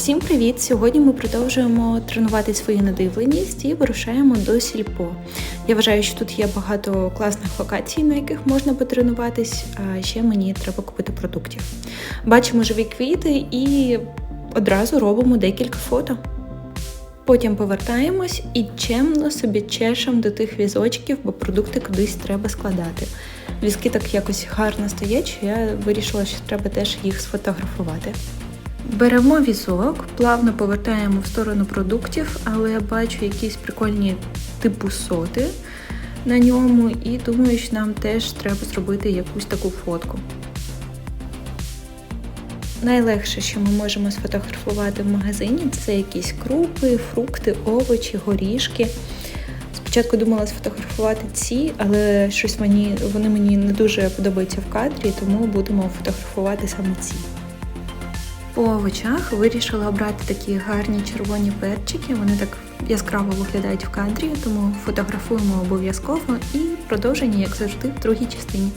Всім привіт! Сьогодні ми продовжуємо тренувати свою надивленість і вирушаємо до сільпо. Я вважаю, що тут є багато класних локацій, на яких можна потренуватись, а ще мені треба купити продуктів. Бачимо живі квіти і одразу робимо декілька фото. Потім повертаємось і чемно собі чешемо до тих візочків, бо продукти кудись треба складати. Візки так якось гарно стоять, що я вирішила, що треба теж їх сфотографувати. Беремо візок, плавно повертаємо в сторону продуктів, але я бачу якісь прикольні типу соти на ньому, і думаю, що нам теж треба зробити якусь таку фотку. Найлегше, що ми можемо сфотографувати в магазині, це якісь крупи, фрукти, овочі, горішки. Спочатку думала сфотографувати ці, але щось мені, вони мені не дуже подобаються в кадрі, тому будемо фотографувати саме ці. По овочах вирішила обрати такі гарні червоні перчики. Вони так яскраво виглядають в кадрі, тому фотографуємо обов'язково і продовження, як завжди, в другій частині.